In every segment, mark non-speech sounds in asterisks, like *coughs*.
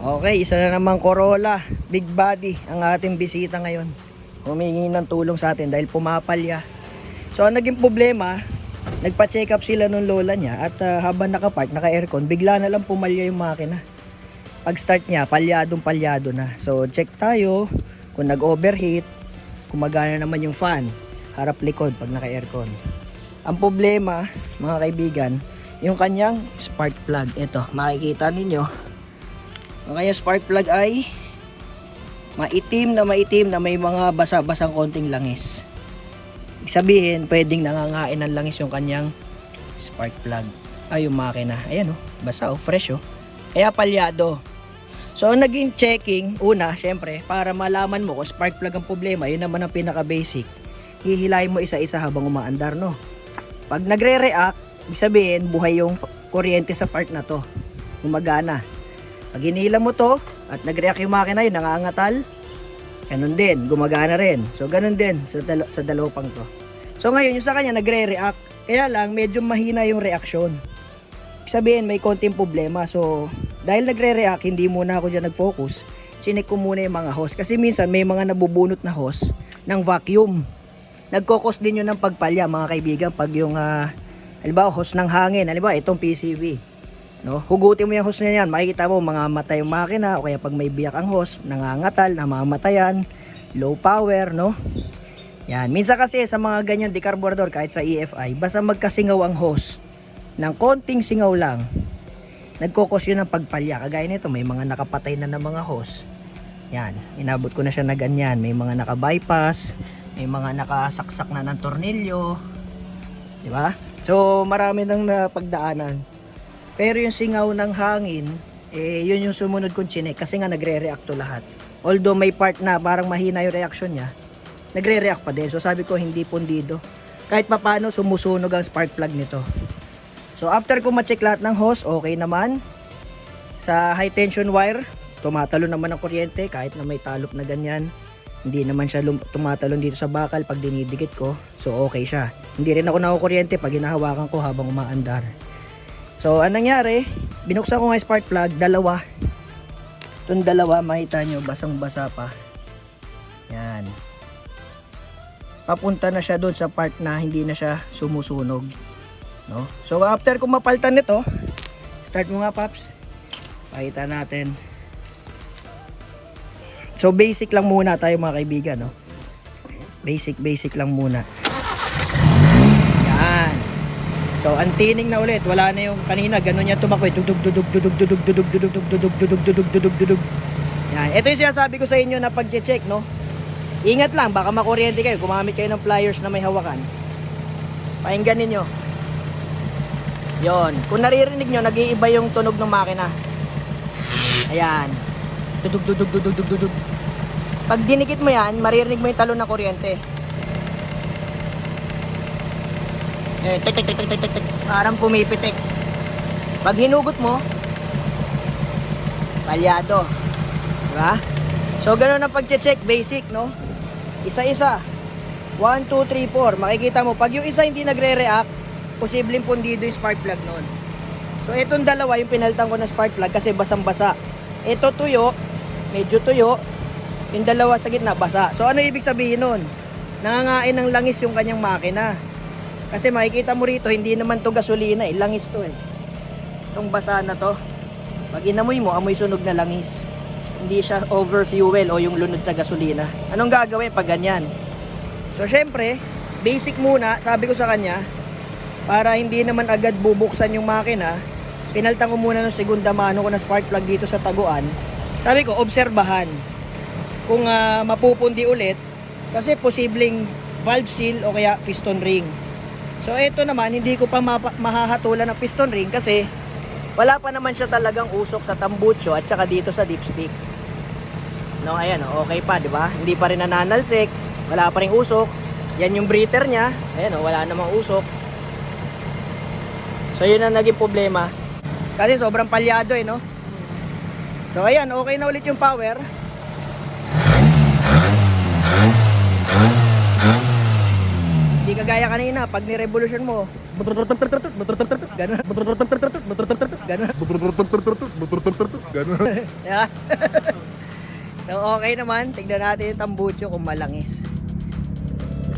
Okay, isa na naman Corolla, big body, ang ating bisita ngayon. Humingi ng tulong sa atin dahil pumapalya. So, ang naging problema, nagpa-check up sila nung lola niya at ah, habang nakapark, naka-aircon, bigla na lang pumalya yung makina. Pag start niya, palyadong palyado na. So, check tayo kung nag-overheat, kumagana naman yung fan, harap likod pag naka-aircon. Ang problema, mga kaibigan, yung kanyang spark plug. Ito, makikita ninyo, ang spark plug ay maitim na maitim na may mga basa-basang konting langis. Ibig sabihin, pwedeng nangangain ng langis yung kanyang spark plug. Ay, yung makina. Ayan oh, basa oh, fresh oh. Kaya palyado. So, naging checking, una, syempre, para malaman mo kung spark plug ang problema, yun naman ang pinaka-basic. Hihilahin mo isa-isa habang umaandar, no? Pag nagre-react, ibig sabihin, buhay yung kuryente sa part na to. Gumagana. Pag hinila mo to, at nag-react yung makina yun, nangangatal, ganun din, gumagana rin. So, ganun din sa, dalo, sa dalawang to. So, ngayon, yung sa kanya, nagre-react. Kaya lang, medyo mahina yung reaksyon. Sabihin, may konting problema. So, dahil nagre-react, hindi muna ako dyan nag-focus. Chinek ko muna yung mga hose. Kasi minsan, may mga nabubunot na hose ng vacuum. Nagkokos din yun ng pagpalya, mga kaibigan. Pag yung, uh, halimbawa, hose ng hangin. Halimbawa, itong PCV. No? Hugutin mo yung hose na yan, makikita mo mga matay yung makina o kaya pag may biyak ang hose, nangangatal, namamatayan, low power, no? Yan, minsan kasi sa mga ganyan decarburador kahit sa EFI, basta magkasingaw ang hose ng konting singaw lang, nagkokos yun ng pagpalya. Kagaya nito, may mga nakapatay na ng mga hose. Yan, inabot ko na siya na ganyan. May mga naka-bypass, may mga nakasaksak na ng tornilyo. Di ba? So, marami nang napagdaanan. Pero yung singaw ng hangin, eh, yun yung sumunod kong chinek kasi nga nagre-react to lahat. Although may part na parang mahina yung reaction niya, nagre-react pa din. So sabi ko hindi pundido. Kahit papano sumusunog ang spark plug nito. So after ko ma-check lahat ng hose, okay naman. Sa high tension wire, tumatalo naman ang kuryente kahit na may talop na ganyan. Hindi naman siya tumatalon dito sa bakal pag dinidikit ko. So okay siya. Hindi rin ako nakukuryente pag hinahawakan ko habang umaandar. So, anong nangyari? Binuksan ko nga spark plug, dalawa. Itong dalawa, makita nyo, basang-basa pa. Yan. Papunta na siya doon sa part na hindi na siya sumusunog. No? So, after ko mapaltan nito, start mo nga, Paps. Pakita natin. So, basic lang muna tayo mga kaibigan, no? Basic, basic lang muna. Yan. So, ang tining na ulit, wala na yung kanina, ganun niya tumakbo, dudug dudug dudug dudug dudug dudug dudug dudug dudug dudug dudug. Yan, ito yung sinasabi ko sa inyo na pag-check, no? Ingat lang, baka makuryente kayo, gumamit kayo ng pliers na may hawakan. Pakinggan ninyo. Yon, kung naririnig nyo, nag-iiba yung tunog ng makina. Ayan. Dudug dudug dudug dudug dudug. Pag dinikit mo yan, maririnig mo yung talon ng kuryente. Eh, tek, tek, tek, tek, tek, tek. Parang pumipitik. Pag hinugot mo, palyado. Diba? So, ganun ang pag-check, basic, no? Isa-isa. 1, 2, 3, 4. Makikita mo, pag yung isa hindi nagre-react, posibleng pundido yung spark plug nun. So, itong dalawa, yung pinalitan ko ng spark plug kasi basang-basa. Ito tuyo, medyo tuyo. Yung dalawa sa gitna, basa. So, ano ibig sabihin nun? Nangangain ng langis yung kanyang makina. Kasi makikita mo rito, hindi naman to gasolina eh. Langis to eh. Itong basa na to. Pag inamoy mo, amoy sunog na langis. Hindi siya over fuel o yung lunod sa gasolina. Anong gagawin pag ganyan? So, syempre, basic muna, sabi ko sa kanya, para hindi naman agad bubuksan yung makina, pinaltan ko muna ng segunda mano ko na spark plug dito sa taguan. Sabi ko, obserbahan kung ah, mapupundi ulit kasi posibleng valve seal o kaya piston ring. So ito naman, hindi ko pa mahahatulan ng piston ring kasi wala pa naman siya talagang usok sa tambucho at saka dito sa dipstick. No, ayan, oh, okay pa, di ba? Hindi pa rin nananalsik, wala pa rin usok. Yan yung breather niya. Ayan, oh, wala namang usok. So yun ang naging problema. Kasi sobrang palyado eh, no? So ayan, okay na ulit yung power. Kagaya kanina, pag ni-revolution mo, gano'n. Gano'n. *laughs* Yeah. so okay naman, tignan natin yung tambucho kung malangis.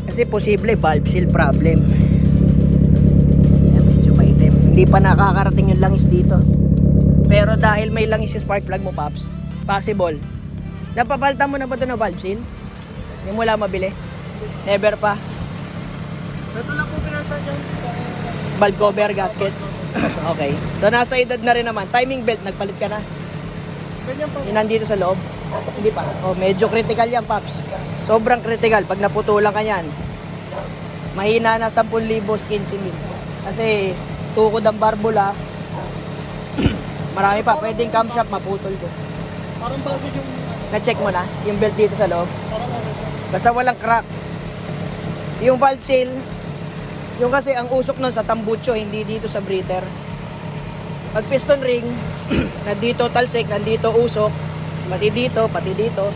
Kasi posible valve seal problem. Ayan, medyo maitim. Hindi pa nakakarating yung langis dito. Pero dahil may langis yung spark plug mo, Paps, possible. Napapalta mo na ba ito ng valve seal? Hindi mo lang mabili? Never pa. Ito lang po pinasa dyan. Valve cover gasket. *coughs* okay. So nasa edad na rin naman. Timing belt, nagpalit ka na. Ganyan pa. Yung nandito sa loob? Hindi pa. Oh, medyo critical yan, Paps. Sobrang critical. Pag naputulan ka yan, mahina na 10,000, 15,000. Kasi tukod ang barbula, *coughs* marami pa. Pwedeng camshaft, maputol ko. Parang bago yung... Na-check mo na yung belt dito sa loob. Basta walang crack. Yung valve seal, yung kasi ang usok nun sa tambucho, hindi dito sa breather. Pag piston ring, *clears throat* nandito talsik, nandito usok, pati dito, pati dito.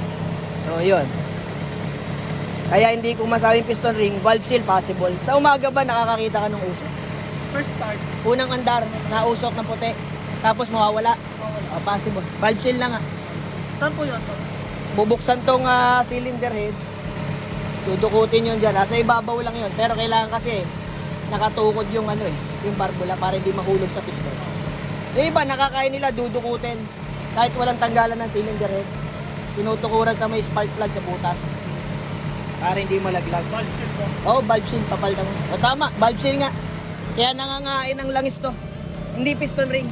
So, yun. Kaya hindi ko masabing piston ring, valve seal possible. Sa umaga ba nakakakita ka ng usok? First start. Unang andar, na usok ng puti. Tapos mawawala. Mawala. Oh, possible. Valve seal na nga. Saan po yun? bubuksan tong ah, cylinder head dudukutin yun dyan nasa ibabaw lang yun pero kailangan kasi nakatukod yung ano eh yung barbula para hindi mahulog sa piston yung iba nakakain nila dudukutin. Kahit walang tanggalan ng cylinder head tinutukuran sa may spark plug sa butas. Para hindi malaglag. Valve shield po. oh valve seal papalta mo o tama valve seal nga. Kaya nangangain ng langis to. Hindi piston ring.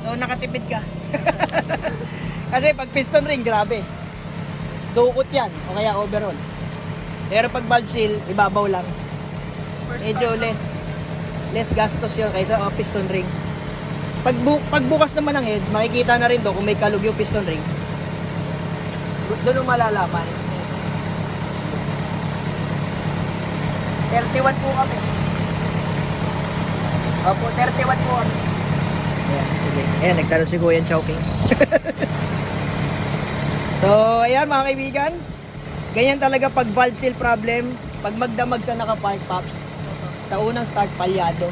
So nakatipid ka. *laughs* Kasi pag piston ring grabe. Dukot yan. O kaya overall. Pero pag valve seal ibabaw lang medyo less less gastos yun kaysa oh, piston ring pag bu- pagbukas naman ng head makikita na rin do kung may kalug yung piston ring Do- doon mo malalaman 31 po kami Opo, 31 po kami Ayan, sige. Ayan, nagtanong si Kuya Chowking. *laughs* so, ayan mga kaibigan. Ganyan talaga pag valve seal problem. Pag magdamag sa naka-park pops. Sa unang start, palyado.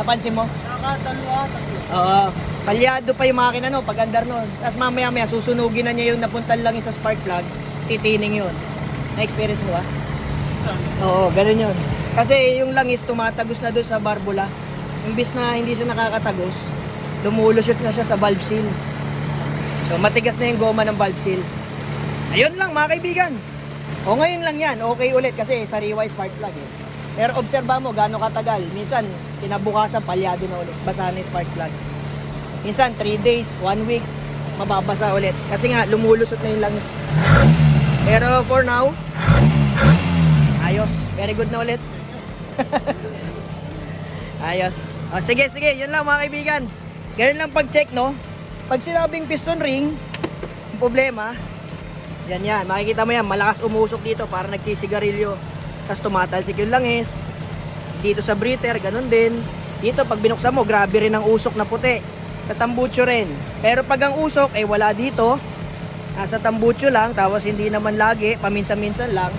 Napansin mo? Nakadalawa, tatlo. Oo. Palyado pa yung makina no, pag andar nun. Tapos mamaya maya susunugin na niya yung napuntan lang sa spark plug. Titining yun. Na-experience mo ba? Oo, ganun yun. Kasi yung langis tumatagos na doon sa barbula. Imbis na hindi siya nakakatagos, lumulusot na siya sa valve seal. So matigas na yung goma ng valve seal. Ayun lang mga kaibigan. O ngayon lang yan, okay ulit kasi sariwa yung spark plug eh. Pero obserba mo gaano katagal. Minsan, kinabukasan palyado na ulit. Basa na yung spark plug. Minsan, 3 days, 1 week, mababasa ulit. Kasi nga, lumulusot na yung langis. Pero for now, ayos. Very good na ulit. *laughs* ayos. O, sige, sige. Yun lang mga kaibigan. Ganyan lang pag-check, no? Pag sinabing piston ring, problema, yan yan. Makikita mo yan, malakas umusok dito para nagsisigarilyo. Tapos tumatalsik yung langis. Dito sa breather, ganun din. Dito, pag binuksan mo, grabe rin ang usok na puti. Sa rin. Pero pag ang usok, eh wala dito. Nasa tambucho lang, tapos hindi naman lagi, paminsan-minsan lang.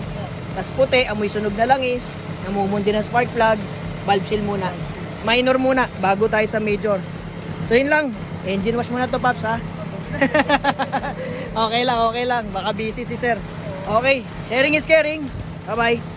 Tapos puti, amoy sunog na langis. Namumundi ng spark plug. Valve seal muna. Minor muna, bago tayo sa major. So yun lang. Engine wash muna to, Paps, ha? *laughs* okay lang, okay lang. Baka busy si sir. Okay, sharing is caring. Bye-bye.